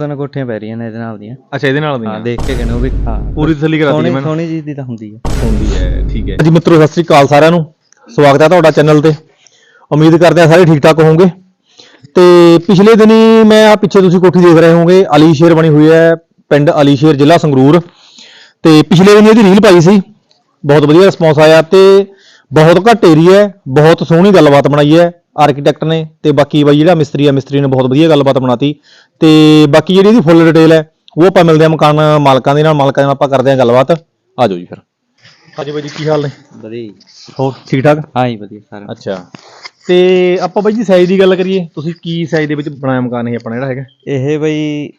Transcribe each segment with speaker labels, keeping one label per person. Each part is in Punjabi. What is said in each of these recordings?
Speaker 1: ਦੋਨੋਂ ਕੋਠੀਆਂ ਪੈ ਰਹੀਆਂ ਨੇ ਇਹਦੇ ਨਾਲ ਦੀਆਂ।
Speaker 2: ਅੱਛਾ ਇਹਦੇ ਨਾਲ
Speaker 1: ਹਾਂ
Speaker 2: ਦੀਆਂ
Speaker 1: ਦੇਖ ਕੇ ਕਹਿੰਦੇ ਉਹ ਵੀ ਹਾਂ।
Speaker 2: ਪੂਰੀ ਤਸੱਲੀ ਕਰਾਤੀ
Speaker 1: ਸੋਹਣੀ
Speaker 2: ਮੈਨੂੰ।
Speaker 1: ਸੋਹਣੀ ਜੀ ਦੀ ਤਾਂ ਹੁੰਦੀ ਹੈ
Speaker 2: ਹੁੰਦੀ ਹੈ ਠੀਕ ਹੈ। ਜੀ ਮਿੱਤਰੋ ਸਤਿ ਸ੍ਰੀ ਅਕਾਲ ਸਾਰਿਆਂ ਨੂੰ। ਸਵਾਗਤ ਹੈ ਤੁਹਾਡਾ ਚੈਨਲ ਤੇ। ਉਮੀਦ ਕਰਦੇ ਹਾਂ ਸਾਰੇ ਠੀਕ ਠਾਕ ਹੋਵੋਗੇ। ਤੇ ਪਿਛਲੇ ਦਿਨੀ ਮੈਂ ਆ ਪਿੱਛੇ ਤੁਸੀਂ ਕੋਠੀ ਦੇਖ ਰਹੇ ਹੋਵੋਗੇ ਅਲੀ ਸ਼ੇਰ ਬਣੀ ਹੋਈ ਹੈ ਪਿੰਡ ਅਲੀ ਸ਼ੇਰ ਜ਼ਿਲ੍ਹਾ ਸੰਗਰੂਰ। ਤੇ ਪਿਛਲੇ ਦਿਨੀ ਇਹਦੀ ਰੀਲ ਪਾਈ ਸੀ। ਬਹੁਤ ਵਧੀਆ ਰਿਸਪੌਂਸ ਆਇਆ ਤੇ ਬਹੁਤ ਘੱਟ ਏਰੀਆ ਹੈ ਬਹੁਤ ਸੋਹਣੀ ਗੱਲਬਾਤ ਬਣਾਈ ਹੈ। ਆਰਕੀਟੈਕਟ ਨੇ ਤੇ ਬਾਕੀ ਬਾਈ ਜਿਹੜਾ ਮਿਸਤਰੀ ਹੈ ਮਿਸਤਰੀ ਨੇ ਬਹੁਤ ਵਧੀਆ ਗੱਲਬਾਤ ਬਣਾਤੀ। ਤੇ ਬਾਕੀ ਜਿਹੜੀ ਇਹਦੀ ਫੁੱਲ ਡਿਟੇਲ ਹੈ ਉਹ ਆਪਾਂ ਮਿਲਦੇ ਹਾਂ ਮਕਾਨ ਮਾਲਕਾਂ ਦੇ ਨਾਲ ਮਾਲਕਾਂ ਨਾਲ ਆਪਾਂ ਕਰਦੇ ਹਾਂ ਗੱਲਬਾਤ। ਆ ਜਾਓ ਜੀ ਫਿਰ। ਹਾਂਜੀ ਬਾਈ ਜੀ ਕੀ ਹਾਲ ਨੇ?
Speaker 1: ਵਧੀਆ ਜੀ।
Speaker 2: ਹੋਰ ਠੀਕ ਠਾਕ?
Speaker 1: ਹਾਂ ਜੀ ਵਧੀਆ ਸਾਰਾ।
Speaker 2: ਅੱਛਾ। ਤੇ ਆਪਾਂ ਬਾਈ ਜੀ ਸਾਈਜ਼ ਦੀ ਗੱਲ ਕਰੀਏ ਤੁਸੀਂ ਕੀ ਸਾਈਜ਼ ਦੇ ਵਿੱਚ ਬਣਾਇਆ ਮਕਾਨ ਇਹ ਆਪਣਾ ਜਿਹੜਾ ਹੈਗਾ?
Speaker 1: ਇਹ ਬਈ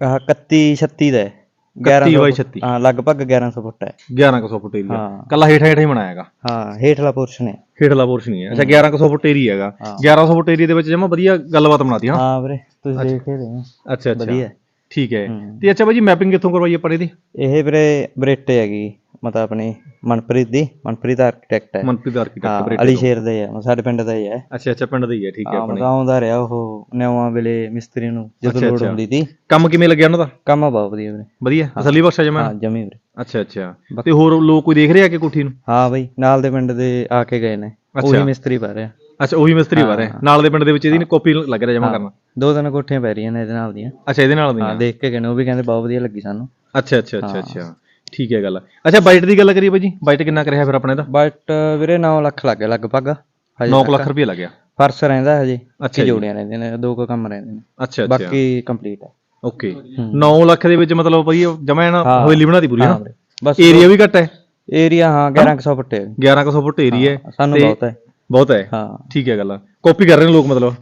Speaker 1: ਆਹ 31 36 ਦਾ ਹੈ।
Speaker 2: 31 ਬਾਈ
Speaker 1: ਫੁੱਟ-
Speaker 2: 36
Speaker 1: ਹਾਂ ਲਗਭਗ 1100 ਫੁੱਟ ਹੈ।
Speaker 2: 1100 ਫੁੱਟ ਏਰੀਆ
Speaker 1: ਹਾਂ।
Speaker 2: ਕੱਲਾ ਹੇਠਾਂ ਹੇਠਾਂ ਹੀ ਬਣਾਇਆ ਹੈਗਾ।
Speaker 1: ਹਾਂ ਹੇਠਲਾ ਪੋਰਸ਼ਨ ਹੈ।
Speaker 2: ਹੇਠਲਾ ਪੋਰਸ਼ਨ ਹੀ ਹੈ। ਅੱਛਾ 1100 ਫੁੱਟ ਏਰੀਆ ਹੈਗਾ।
Speaker 1: ਹਾਂ।
Speaker 2: 1100 ਫੁੱਟ ਏਰੀਆ ਦੇ ਵਿੱਚ ਜਮਾ ਵਧੀਆ ਗੱਲਬਾਤ ਬਣਾਤੀ ਹਾਂ।
Speaker 1: ਹਾਂ ਵੀਰੇ ਤੁਸੀਂ ਦੇਖ ਹੀ ਰਹੇ ਹੋ।
Speaker 2: ਅੱਛਾ ਅੱਛਾ।
Speaker 1: ਵਧੀਆ।
Speaker 2: ਠੀਕ ਹੈ। ਤੇ ਅੱਛਾ ਬਾਈ ਜੀ ਮੈਪਿੰਗ ਕਿੱਥੋਂ ਕਰਵਾਈ ਆਪਾਂ ਇਹਦੀ?
Speaker 1: ਇਹ ਵੀਰੇ ਬਰੇਟੇ ਹੈਗੀ ਮਤਲਬ ਆਪਣੀ ਮਨਪ੍ਰੀਤ ਦੀ ਮਨਪ੍ਰੀਤ ਆਰਕੀਟੈਕਟ ਹੈ।
Speaker 2: ਮਨਪ੍ਰੀਤ ਦਾ
Speaker 1: ਹਾਂ
Speaker 2: ਆਰਕੀਟੈਕਟ
Speaker 1: ਅਲੀ ਸ਼ੇਰ ਦਾ ਹੀ ਹੈ ਸਾਡੇ ਪਿੰਡ ਦਾ ਹੀ ਹੈ।
Speaker 2: ਅੱਛਾ ਅੱਛਾ ਪਿੰਡ ਦਾ ਹੀ ਹੈ ਠੀਕ ਹੈ ਆਪਣੇ।
Speaker 1: ਮਤਲਬ ਆਉਂਦਾ ਰਿਹਾ ਉਹ ਨਵਾਂ ਵੇਲੇ ਮਿਸਤਰੀ ਨੂੰ ਜਦੋਂ
Speaker 2: ਅੱਛਾ,
Speaker 1: ਲੋੜ
Speaker 2: ਅੱਛਾ।
Speaker 1: ਹੁੰਦੀ ਸੀ
Speaker 2: ਕੰਮ ਕਿਵੇਂ ਲੱਗਿਆ ਉਹਨਾਂ ਦਾ?
Speaker 1: ਕੰਮ ਬਹੁਤ ਵਧੀਆ ਵੀਰੇ।
Speaker 2: ਵਧੀਆ? ਤਸੱਲੀ ਬਖਸ਼ਾ ਜਮਾ?
Speaker 1: ਹਾਂ ਜਮੀ ਵੀਰੇ।
Speaker 2: ਅੱਛਾ ਅੱਛਾ। ਤੇ ਹੋਰ ਲੋਕ ਕੋਈ ਦੇਖ ਰਹੇ ਆ ਕਿ ਕੋਠੀ ਨੂੰ?
Speaker 1: ਹਾਂ ਬਈ ਨਾਲ ਦੇ ਪਿੰਡ ਦੇ ਆ ਕੇ ਗਏ ਨੇ। ਉਹੀ
Speaker 2: ਅੱਛਾ।
Speaker 1: ਮਿਸਤਰੀ ਪਾ ਰਿਹਾ।
Speaker 2: ਅੱਛਾ ਉਹੀ ਮਿਸਤਰੀ ਹੈ ਨਾਲ ਦੇ ਪਿੰਡ ਦੇ ਵਿੱਚ ਇਹਦੀ ਕਾਪੀ ਲੱਗ ਰਿਹਾ ਜਮਾ ਕਰਨਾ।
Speaker 1: ਦੋ ਤਿੰਨ ਕੋਠੀਆਂ ਪੈ ਰਹੀਆਂ ਨੇ ਇਹਦੇ ਨਾਲ ਦੀਆਂ।
Speaker 2: ਅੱਛਾ ਇਹਦੇ ਨਾਲ
Speaker 1: ਹਾਂ
Speaker 2: ਦੀਆਂ
Speaker 1: ਦੇਖ ਕੇ ਕਹਿੰਦੇ ਉਹ ਵੀ ਕਹਿੰਦੇ ਬਹੁਤ ਵਧੀਆ ਲੱਗੀ ਸਾਨੂੰ।
Speaker 2: ਅੱਛਾ ਅੱਛਾ ਅੱਛਾ ਅੱਛਾ। ਠੀਕ ਹੈ ਗੱਲ। ਅੱਛਾ ਬਾਈਟ ਦੀ ਗੱਲ ਕਰੀਏ ਬਾਈ ਜੀ। ਬਾਈਟ ਕਿੰਨਾ ਕਰਿਆ ਫਿਰ ਆਪਣੇ ਦਾ?
Speaker 1: ਬਟ ਵੀਰੇ 9 ਲੱਖ ਲੱਗ ਗਿਆ ਲਗਭਗ ਹਜੇ
Speaker 2: 9
Speaker 1: ਤੱਕ।
Speaker 2: ਲੱਖ ਰੁਪਏ ਲੱਗਿਆ
Speaker 1: ਫਰਸ਼ ਰਹਿੰਦਾ ਹਜੇ
Speaker 2: ਅੱਛਾ
Speaker 1: ਕੀ
Speaker 2: ਜੀ।
Speaker 1: ਜੋੜੀਆਂ ਰਹਿੰਦੀਆਂ ਨੇ ਦੋ ਕੁ ਕੰਮ ਰਹਿੰਦੇ ਨੇ।
Speaker 2: ਅੱਛਾ ਅੱਛਾ।
Speaker 1: ਬਾਕੀ ਕੰਪਲੀਟ ਹੈ।
Speaker 2: ਓਕੇ।
Speaker 1: ਹੂੰ।
Speaker 2: 9 ਲੱਖ ਦੇ ਵਿੱਚ ਮਤਲਬ ਬਈ ਜਮਾ ਨਾ
Speaker 1: ਹਾਂ।
Speaker 2: ਹਵੇਲੀ ਬਣਾਤੀ ਪੂਰੀ
Speaker 1: ਹਾਂ
Speaker 2: ਨਾ
Speaker 1: ਵੀਰੇ। ਬਸ
Speaker 2: ਏਰੀਆ ਵੀ ਘੱਟ ਹੈ?
Speaker 1: ਏਰੀਆ ਹਾਂ 1100 ਫੁੱਟ ਹੈ
Speaker 2: 1100 ਫੁੱਟ ਏਰੀਆ ਹੈ
Speaker 1: ਹਾਂ, ਸਾਨੂੰ
Speaker 2: ਤੇ
Speaker 1: ਬਹੁਤ ਹੈ।
Speaker 2: ਬਹੁਤ ਹੈ।
Speaker 1: ਹਾਂ।
Speaker 2: ਠੀਕ ਹੈ ਗੱਲ। ਕਾਪੀ ਕਰ ਰਹੇ ਨੇ ਲੋਕ ਮਤਲਬ?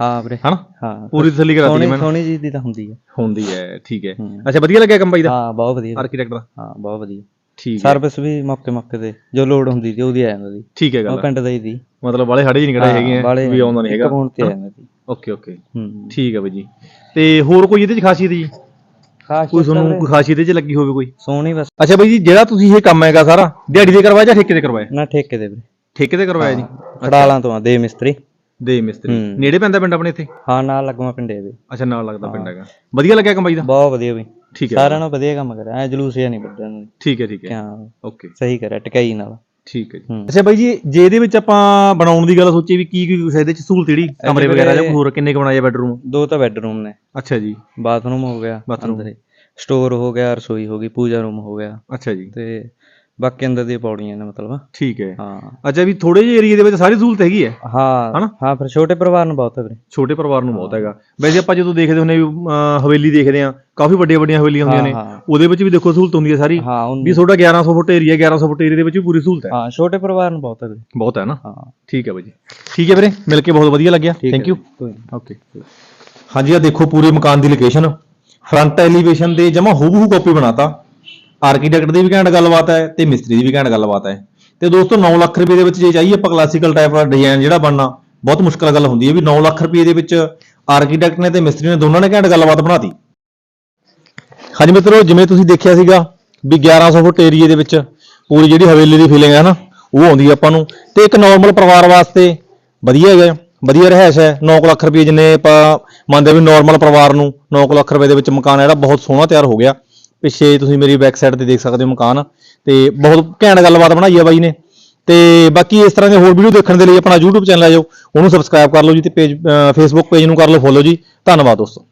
Speaker 1: ਹਾਂ ਵੀਰੇ।
Speaker 2: ਹਨਾ?
Speaker 1: ਹਾਂ।
Speaker 2: ਪੂਰੀ ਤਸੱਲੀ ਕਰਾਤੀ
Speaker 1: ਸੋਹਣੀ
Speaker 2: ਮੈਂ
Speaker 1: ਸੋਹਣੀ ਜੀ ਦੀ ਤਾਂ ਹੁੰਦੀ ਹੈ।
Speaker 2: ਹੁੰਦੀ ਹੈ ਠੀਕ ਹੈ।
Speaker 1: ਹੂੰ।
Speaker 2: ਅੱਛਾ ਵਧੀਆ ਲੱਗਿਆ ਕੰਮ ਬਾਈ ਦਾ?
Speaker 1: ਹਾਂ ਬਹੁਤ ਵਧੀਆ।
Speaker 2: ਆਰਕੀਟੈਕਟ ਦਾ?
Speaker 1: ਹਾਂ ਬਹੁਤ ਵਧੀਆ।
Speaker 2: ਠੀਕ ਹੈ।
Speaker 1: ਸਰਵਿਸ ਵੀ ਮੌਕੇ ਮੌਕੇ ਤੇ ਜੋ ਲੋਡ ਹੁੰਦੀ ਸੀ ਉਹਦੀ ਆ ਜਾਂਦੀ ਸੀ।
Speaker 2: ਠੀਕ ਹੈ
Speaker 1: ਉਹ
Speaker 2: ਗੱਲ
Speaker 1: ਪਿੰਡ ਦਾ ਹੀ ਦੀ
Speaker 2: ਮਤਲਬ ਵਾਲੇ ਸਾਡੇ ਨਹੀਂ ਕਿਹੜੇ ਹੈਗੇ ਆ ਵੀ ਆਉਂਦਾ ਨਹੀਂ ਹੈਗਾ।
Speaker 1: ਫੋਨ ਤੇ ਆ ਜਾਂਦਾ ਸੀ।
Speaker 2: Okay okay.
Speaker 1: ਹੂੰ।
Speaker 2: ਠੀਕ ਹੈ ਬਾਈ ਜੀ। ਤੇ ਹੋਰ ਕੋਈ ਇਹਦੇ ਚ ਖਾਸੀਅਤ ਜੀ?
Speaker 1: ਖਾਸ
Speaker 2: ਕੋਈ ਤੁਹਾਨੂੰ ਕੋਈ ਖਾਸੀਅਤ ਇਹ ਚ ਲੱਗੀ ਹੋਵੇ ਕੋਈ?
Speaker 1: ਸੋਹਣੀ ਬਸ।
Speaker 2: ਅੱਛਾ ਬਾਈ ਜੀ ਜਿਹੜਾ ਤੁਸੀਂ ਇਹ ਕੰਮ ਹੈਗਾ ਸਾਰਾ ਦਿਹਾੜੀ ਦੇ ਕਰਵਾਇਆ ਜਾਂ ਠੇਕੇ ਤੇ ਕਰਵਾਇਆ?
Speaker 1: ਨਾ ਠੇਕੇ ਦੇ ਵੀਰੇ।
Speaker 2: ਠੇਕੇ ਤੇ ਕਰਵਾਇਆ ਜੀ?
Speaker 1: ਖੜਾਲਾਂ ਤੋਂ ਆ ਦੇ ਮਿਸਤਰੀ।
Speaker 2: ਦੇ ਮਿਸਤਰੀ।
Speaker 1: ਹੂੰ।
Speaker 2: ਨੇੜੇ ਪੈਂਦਾ ਪਿੰਡ ਆਪਣੇ ਇੱਥੇ?
Speaker 1: ਹਾਂ ਨਾਲ ਲੱਗਵਾ ਪਿੰਡੇ ਦੇ।
Speaker 2: ਅੱਛਾ ਨਾਲ ਲੱਗਦਾ ਪਿੰਡ ਹੈਗਾ। ਵਧੀਆ ਲੱਗਿਆ ਕੰਮ ਬਾਈ ਦਾ?
Speaker 1: ਬਹੁਤ ਵਧੀਆ ਬਈ।
Speaker 2: ਠੀਕ ਹੈ।
Speaker 1: ਸਾਰਿਆਂ ਨੂੰ ਵਧੀਆ ਕੰਮ ਕਰਿਆ। ਐ ਜਲੂਸ ਜਿਹਾ ਨਹੀਂ ਵੱਢਿਆ ਉਹਨਾਂ ਨੇ।
Speaker 2: ਠੀਕ ਹੈ ਠੀਕ ਹੈ।
Speaker 1: ਕਿਆ
Speaker 2: ਓਕੇ।
Speaker 1: ਸਹੀ ਕਰਿਆ ਟਕਾਈ ਨਾਲ।
Speaker 2: ਠੀਕ ਹੈ ਜੀ।
Speaker 1: ਹੂੰ।
Speaker 2: ਅੱਛਾ ਬਾਈ ਜੀ ਜੇ ਇਹਦੇ ਵਿੱਚ ਆਪਾਂ ਬਣਾਉਣ ਦੀ ਗੱਲ ਸੋਚੀਏ ਵੀ ਕੀ ਕੀ ਕੁਛ ਇਹਦੇ ਚ ਸਹੂਲਤ ਜਿਹੜੀ? ਕਮਰੇ ਵਗੈਰਾ ਜਾਂ ਕੋਈ ਹੋਰ ਕਿੰਨੇ ਕੁ ਬਣਾਏ ਬੈਡਰੂਮ?
Speaker 1: ਦੋ ਤਾਂ ਬੈੱਡਰੂਮ ਨੇ।
Speaker 2: ਅੱਛਾ ਜੀ।
Speaker 1: ਬਾਥਰੂਮ ਹੋ ਗਿਆ
Speaker 2: Bathroom।
Speaker 1: ਸਟੋਰ ਹੋ ਗਿਆ ਰਸੋਈ ਹੋ ਗਈ ਪੂਜਾ ਰੂਮ ਹੋ ਗਿਆ।
Speaker 2: ਅੱਛਾ ਜੀ।
Speaker 1: ਤੇ ਬਾਕੀ ਅੰਦਰ ਦੀਆਂ ਪੌੜੀਆਂ ਨੇ ਮਤਲਬ।
Speaker 2: ਠੀਕ ਹੈ।
Speaker 1: ਹਾਂ।
Speaker 2: ਅੱਛਾ ਵੀ ਥੋੜੇ ਜਿਹੇ ਏਰੀਆ ਦੇ ਵਿੱਚ ਸਾਰੀ ਸਹੂਲਤ ਹੈਗੀ ਹੈ?
Speaker 1: ਹਾਂ
Speaker 2: ਹਨਾ?
Speaker 1: ਹਾਂ ਫਿਰ ਛੋਟੇ ਪਰਿਵਾਰ ਨੂੰ ਬਹੁਤ ਹੈ ਵੀਰੇ।
Speaker 2: ਛੋਟੇ ਪਰਿਵਾਰ ਨੂੰ ਬਹੁਤ ਹੈਗਾ। ਵੈਸੇ ਆਪਾਂ ਜਦੋਂ ਦੇਖਦੇ ਹੁੰਨੇ ਵੀ ਹਵੇਲੀ ਦੇਖਦੇ ਆ ਕਾਫੀ ਵੱਡੀਆਂ ਵੱਡੀਆਂ ਹਵੇਲੀਆਂ ਹੁੰਦੀਆਂ ਨੇ।
Speaker 1: ਹਾਂ, ਹਾਂ।
Speaker 2: ਉਹਦੇ ਵਿੱਚ ਵੀ ਦੇਖੋ ਸਹੂਲਤ ਹੁੰਦੀ ਹੈ ਸਾਰੀ।
Speaker 1: ਹਾਂ
Speaker 2: ਵੀ ਤੁਹਾਡਾ 1100 ਫੁੱਟ ਏਰੀਆ 1100 ਫੁੱਟ ਏਰੀਆ ਦੇ ਵਿੱਚ ਵੀ ਪੂਰੀ ਸਹੂਲਤ ਹੈ।
Speaker 1: ਹਾਂ ਛੋਟੇ ਪਰਿਵਾਰ ਨੂੰ ਬਹੁਤ ਹੈ ਵੀਰੇ।
Speaker 2: ਬਹੁਤ ਹੈ ਨਾ?
Speaker 1: ਹਾਂ।
Speaker 2: ਠੀਕ ਹੈ ਬਾਈ ਜੀ। ਠੀਕ ਹੈ ਵੀਰੇ ਮਿਲ ਕੇ ਬਹੁਤ ਵਧੀਆ ਲੱਗਿਆ। ਥੈਂਕ ਯੂ
Speaker 1: ਕੋਈ।
Speaker 2: ਓਕੇ ਹਾਂਜੀ ਆ ਦੇਖੋ ਪੂਰੇ ਮਕਾਨ ਦੀ ਲੋਕੇਸ਼ਨ ਫਰੰਟ ਐਲੀਵੇਸ਼ਨ ਦੇ ਜਮਾ ਹੂਬਹੂ ਕਾਪੀ ਬਣਾਤਾ। ਆਰਕੀਟੈਕਟ ਦੀ ਵੀ ਘੈਂਟ ਗੱਲਬਾਤ ਹੈ ਤੇ ਮਿਸਤਰੀ ਦੀ ਵੀ ਘੈਂਟ ਗੱਲਬਾਤ ਹੈ। ਤੇ ਦੋਸਤੋ 9 ਲੱਖ ਰੁਪਏ ਦੇ ਵਿੱਚ ਜੇ ਚਾਹੀਏ ਆਪਾਂ ਕਲਾਸੀਕਲ ਟਾਈਪ ਦਾ ਡਿਜ਼ਾਈਨ ਜਿਹੜਾ ਬਣਨਾ, ਬਹੁਤ ਮੁਸ਼ਕਲ ਗੱਲ ਹੁੰਦੀ ਹੈ ਵੀ 9 ਲੱਖ ਰੁਪਏ ਦੇ ਵਿੱਚ ਆਰਕੀਟੈਕਟ ਨੇ ਤੇ ਮਿਸਤਰੀ ਨੇ ਦੋਨਾਂ ਨੇ ਘੈਂਟ ਗੱਲਬਾਤ ਬਣਾਤੀ। ਹਾਂਜੀ ਮਿੱਤਰੋ, ਜਿਵੇਂ ਤੁਸੀਂ ਦੇਖਿਆ ਸੀਗਾ ਵੀ 1100 ਫੁੱਟ ਏਰੀਏ ਦੇ ਵਿੱਚ ਪੂਰੀ ਜਿਹੜੀ ਹਵੇਲੀ ਦੀ ਫੀਲਿੰਗ ਹੈ ਨਾ, ਉਹ ਆਉਂਦੀ ਹੈ ਆਪਾਂ ਨੂੰ। ਤੇ ਇੱਕ ਨਾਰਮਲ ਪਰਿਵਾਰ ਵਾਸਤੇ ਵਧੀਆ ਹੈਗਾ, ਵਧੀਆ ਰਹਿائش ਹੈ। 9 ਲੱਖ ਰੁਪਏ ਜਿੰਨੇ ਆਪਾਂ ਮੰਨਦੇ ਵੀ ਨਾਰਮਲ ਪਰਿਵਾਰ ਨੂੰ 9 ਲੱਖ ਰੁਪਏ ਦੇ ਵਿੱਚ ਮਕਾਨ ਜਿਹੜਾ, ਬਹੁਤ ਸੋਹਣਾ ਤਿਆਰ ਹੋ ਗਿਆ। ਪਿੱਛੇ ਤੁਸੀਂ ਮੇਰੀ ਬੈਕ ਸਾਈਡ ਤੇ ਦੇਖ ਸਕਦੇ ਹੋ ਮਕਾਨ ਤੇ ਬਹੁਤ ਘੈਂਟ ਗੱਲਬਾਤ ਬਣਾਈ ਹੈ ਬਾਈ ਨੇ। ਤੇ ਬਾਕੀ ਇਸ ਤਰ੍ਹਾਂ ਦੇ ਹੋਰ ਵੀਡੀਓ ਦੇਖਣ ਦੇ ਲਈ ਆਪਣਾ YouTube ਚੈਨਲ ਆ ਜਾਓ, ਉਹਨੂੰ ਸਬਸਕ੍ਰਾਈਬ ਕਰ ਲਓ ਜੀ ਤੇ ਪੇਜ ਫੇਸਬੁੱਕ ਪੇਜ ਨੂੰ ਕਰ ਲਓ ਫੋਲੋ ਜੀ। ਧੰਨਵਾਦ ਦੋਸਤੋ।